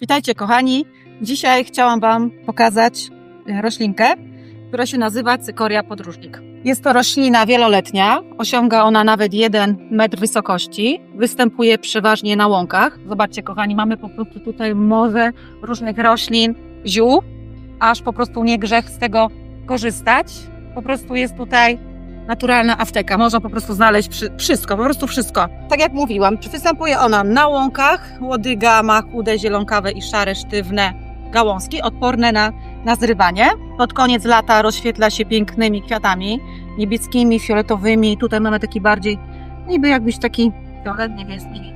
Witajcie kochani. Dzisiaj chciałam Wam pokazać e, roślinkę, która się nazywa cykoria podróżnik. Jest to roślina wieloletnia, osiąga ona nawet 1 metr wysokości, występuje przeważnie na łąkach. Zobaczcie kochani, mamy po prostu tutaj morze różnych roślin, ziół, aż po prostu nie grzech z tego korzystać. Po prostu jest tutaj naturalna apteka. Można po prostu znaleźć wszy- wszystko, po prostu wszystko. Tak jak mówiłam, występuje ona na łąkach. Łodyga ma chude, zielonkawe i szare, sztywne gałązki, odporne na, na zrywanie. Pod koniec lata rozświetla się pięknymi kwiatami, niebieskimi, fioletowymi. Tutaj mamy taki bardziej, niby jakbyś taki fiolet niebieski.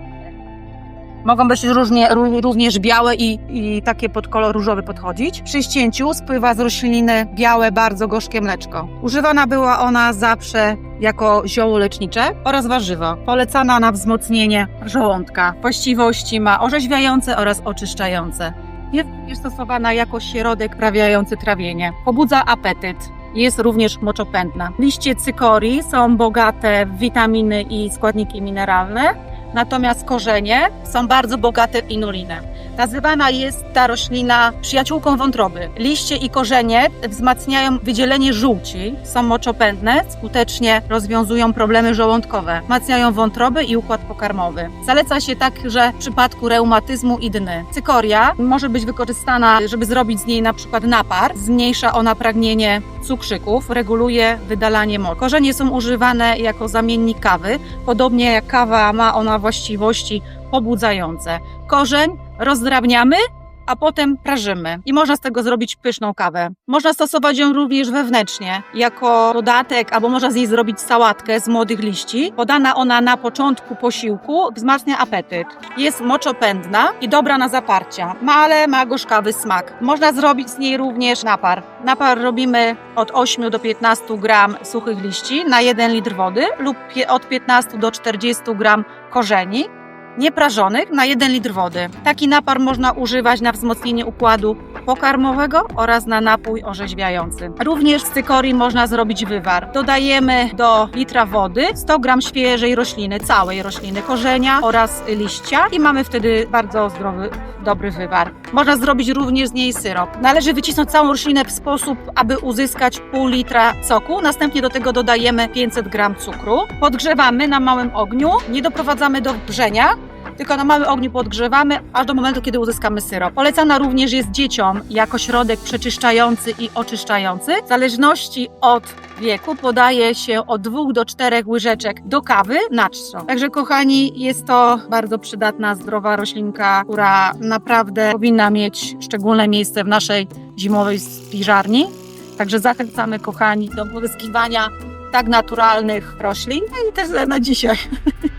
Mogą być różnie, ró- również białe i, i takie pod kolor różowy podchodzić. Przy ścięciu spływa z rośliny białe, bardzo gorzkie mleczko. Używana była ona zawsze jako zioło lecznicze oraz warzywo. Polecana na wzmocnienie żołądka. Właściwości ma orzeźwiające oraz oczyszczające. Jest również stosowana jako środek prawiający trawienie. Pobudza apetyt. Jest również moczopędna. Liście cykorii są bogate w witaminy i składniki mineralne, natomiast korzenie są bardzo bogate w inulinę. Nazywana jest ta roślina przyjaciółką wątroby. Liście i korzenie wzmacniają wydzielenie żółci, są moczopędne, skutecznie rozwiązują problemy żołądkowe, wzmacniają wątrobę i układ pokarmowy. Zaleca się także w przypadku reumatyzmu i dny. Cykoria może być wykorzystana, żeby zrobić z niej na przykład napar. Zmniejsza ona pragnienie cukrzyków, reguluje wydalanie moczu. Korzenie są używane jako zamiennik kawy, podobnie jak kawa ma ona właściwości pobudzające. Korzeń rozdrabniamy, a potem prażymy. I można z tego zrobić pyszną kawę. Można stosować ją również wewnętrznie, jako dodatek, albo można z niej zrobić sałatkę z młodych liści. Podana ona na początku posiłku wzmacnia apetyt. Jest moczopędna i dobra na zaparcia, ma, ale ma gorzkawy smak. Można zrobić z niej również napar. Napar robimy od 8 do 15 gram suchych liści na 1 litr wody lub od 15 do 40 gram korzeni nieprażonych na 1 litr wody. Taki napar można używać na wzmocnienie układu pokarmowego oraz na napój orzeźwiający. Również z cykorii można zrobić wywar. Dodajemy do litra wody 100 gram świeżej rośliny, całej rośliny, korzenia oraz liścia i mamy wtedy bardzo zdrowy, dobry wywar. Można zrobić również z niej syrop. Należy wycisnąć całą roślinę w sposób, aby uzyskać pół litra soku. Następnie do tego dodajemy 500 gram cukru. Podgrzewamy na małym ogniu, nie doprowadzamy do wrzenia, tylko na małym ogniu podgrzewamy, aż do momentu, kiedy uzyskamy syrop. Polecana również jest dzieciom jako środek przeczyszczający i oczyszczający. W zależności od wieku podaje się od 2 do 4 łyżeczek do kawy na czczo. Także kochani, jest to bardzo przydatna, zdrowa roślinka, która naprawdę powinna mieć szczególne miejsce w naszej zimowej spiżarni. Także zachęcamy kochani do pozyskiwania tak naturalnych roślin. No i też na dzisiaj.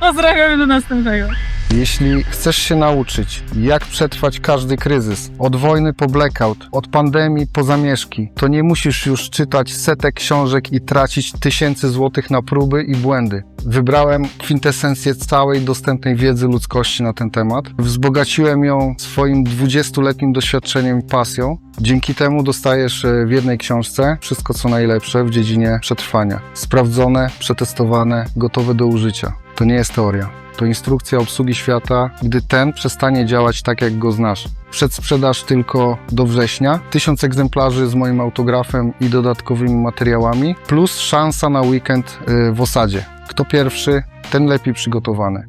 Pozdrawiamy do następnego. Jeśli chcesz się nauczyć, jak przetrwać każdy kryzys, od wojny po blackout, od pandemii po zamieszki, to nie musisz już czytać setek książek i tracić tysięcy złotych na próby i błędy. Wybrałem kwintesencję całej dostępnej wiedzy ludzkości na ten temat. Wzbogaciłem ją swoim 20-letnim doświadczeniem i pasją. Dzięki temu dostajesz e, w jednej książce wszystko co najlepsze w dziedzinie przetrwania. Sprawdzone, przetestowane, gotowe do użycia. To nie jest teoria. To instrukcja obsługi świata, gdy ten przestanie działać tak, jak go znasz. Przedsprzedaż tylko do września. Tysiąc egzemplarzy z moim autografem i dodatkowymi materiałami, plus szansa na weekend y, w osadzie. Kto pierwszy, ten lepiej przygotowany.